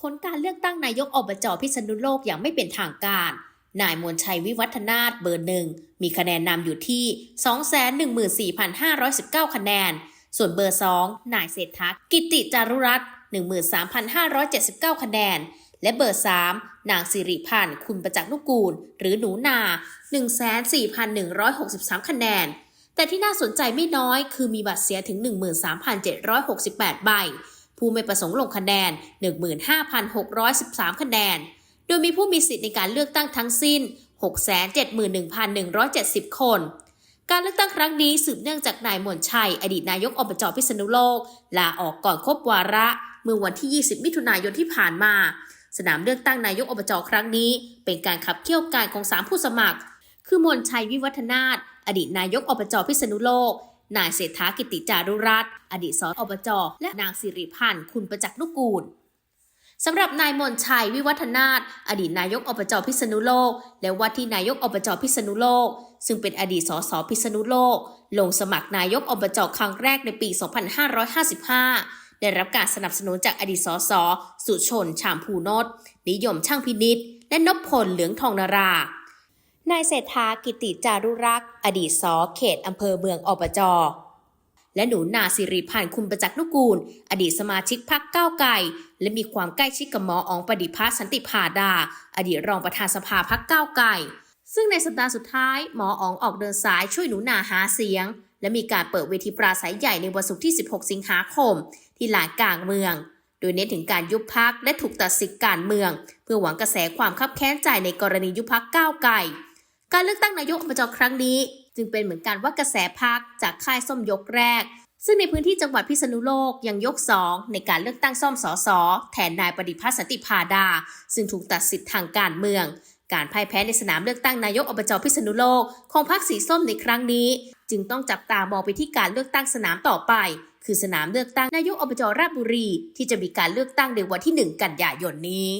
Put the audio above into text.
ผลการเลือกตั้งนายกอบจพิษณุโลกอย่างไม่เป็นทางการ นายมวลชัยวิวัฒนาถเบอร์หนึ่งมีคะแนนนำอยู่ที่ 214,519 คะแนน ส่วนเบอร์ 2 นายเศรษฐากิติจารุรัตน์13,579 คะแนน และเบอร์ 3 นางสิริพันธ์คุณประจักษ์นุกูล หรือหนูนา 14,163 คะแนน แต่ที่น่าสนใจไม่น้อยคือมีบัตรเสียถึง 13,768 ใบ ผู้ไม่ประสงค์ลงคะแนน 15,613 คะแนน โดยมีผู้มีสิทธิ์ในการเลือกตั้งทั้งสิ้น 671,170 คน การเลือกตั้งครั้งนี้สืบเนื่องจากนายมนชัย อดีตนายกอบจพิษณุโลก ลาออกก่อนครบวาระ เมื่อวันที่ 20 มิถุนายนที่ผ่านมา สนามเลือกตั้งนายกอบจครั้งนี้ เป็นการขับเคี่ยวการของสามผู้สมัคร คือมนชัยวิวัฒนาถอดีตนายกอบจพิษณุโลก นายเศรษฐากิติจารุรัตน์อดีตสอบจและนางสิริพันธ์คุณประจักษ์นุกูลสำหรับนายมนชัยวิวัฒนาถอดีตนายกอบจพิษณุโลก และว่าที่นายกอบจพิษณุโลก ซึ่งเป็นอดีตสสพิษณุโลก ลงสมัครนายกอบจครั้งแรกในปี 2555 ได้รับการสนับสนุนจากอดีตสสสุชน ชามพูนดนิยมช่างพินิษและนพพลเหลืองทองนารา นายเศรษฐากิติจารุรักษ์ อดีตสเขตอำเภอเมืองอบจและหนูนาสิริพันธ์คุณประจักษ์นุกูล อดีตสมาชิกพรรคก้าวไกลและมีความใกล้ชิดกับหมออองปฏิภาสสันติพาดา อดีตรองประธานสภาพรรคก้าวไกลซึ่งในสัปดาห์สุดท้ายหมออองออกเดินสายช่วยหนูนาหาเสียง และมีการเปิดเวทีปราศัยใหญ่ในวันศุกร์ที่ 16 สิงหาคม ที่ลานกลางเมือง โดยเน้นถึงการยุบพักและถูกตัดสิทธิการเมือง เพื่อหวังกระแสความคับแค้นใจในกรณียุบพักก้าวไกล การเลือกตั้งนายกอบจครั้งนี้ จึงเป็นเหมือนการว่ากระแสพักจากค่ายส้มยกแรก ซึ่งในพื้นที่จังหวัดพิษณุโลกยังยกสองในการเลือกตั้งซ่อมสอสอแทนนายปฏิพัฒน์สันติพาดา ซึ่งถูกตัดสิทธิ์ทางการเมือง การพ่ายแพ้ในสนามเลือกตั้งนายกอบจพิษณุโลกของพรรคสีส้มในครั้งนี้ จึงต้องจับตามองไปที่การเลือกตั้งสนามต่อไป คือสนามเลือกตั้งนายกอบจราชบุรี ที่จะมีการเลือกตั้งในวันที่ 1 กันยายนนี้